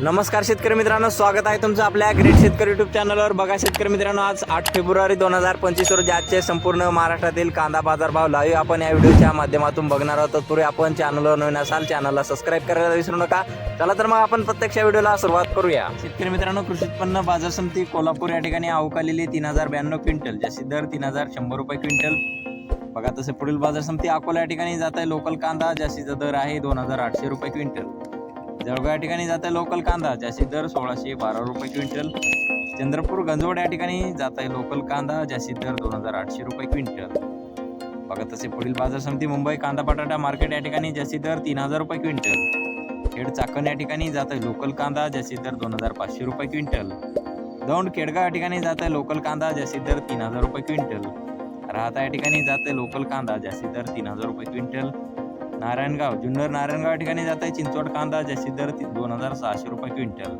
नमस्कार शेतकरी मित्रांनो स्वागत आहे तुमचं आपल्या ग्रेट शेतकरी युट्यूब चॅनलवर बघा शेतकरी मित्रांनो आज आठ फेब्रुवारी दोन हजार पंचवीस रोजी आजचे संपूर्ण महाराष्ट्रातील कांदा बाजारभाव लाईव्ह आपण या व्हिडिओच्या माध्यमातून बघणार आहोत. तरी आपण चॅनलवर नवीन असाल चॅनलला सबस्क्राईब करायला विसरू नका. चला तर मग आपण प्रत्यक्ष व्हिडिओला सुरुवात करूया. शेतकरी मित्रांनो कृषी उत्पन्न बाजार समिती कोल्हापूर या ठिकाणी अवकालेली तीन हजार ब्याण्णव क्विंटल ज्याची दर तीन हजार शंभर रुपये क्विंटल. बघा तसे पुढील बाजार समिती अकोला या ठिकाणी जात आहे लोकल कांदा जास्तीचा दर आहे दोन हजार आठशे रुपये क्विंटल. जळगाव या ठिकाणी जात आहे लोकल कांदा जास्तीत दर सोळाशे बारा रुपये क्विंटल. चंद्रपूर गंजवड या ठिकाणी जात आहे लोकल कांदा जास्तीत दर दोन हजार आठशे रुपये क्विंटल. बघा तसे पुढील बाजार समिती मुंबई कांदा बटाटा मार्केट या ठिकाणी जास्तीत दर तीन हजार रुपये क्विंटल. खेड चाकण या ठिकाणी जात आहे लोकल कांदा जास्तीत दर दोन हजार पाचशे रुपये क्विंटल. दौंड केडगाव या ठिकाणी जात आहे लोकल कांदा जास्तीत दर तीन हजार रुपये क्विंटल. राहता या ठिकाणी जात आहे लोकल कांदा जास्तीत दर तीन हजार रुपये क्विंटल. नारायणगाव जुन्नर नारायणगाव ठिकाणी जात आहे चिंचवड कांदा जास्तीत दर दोन हजार सहाशे रुपये क्विंटल.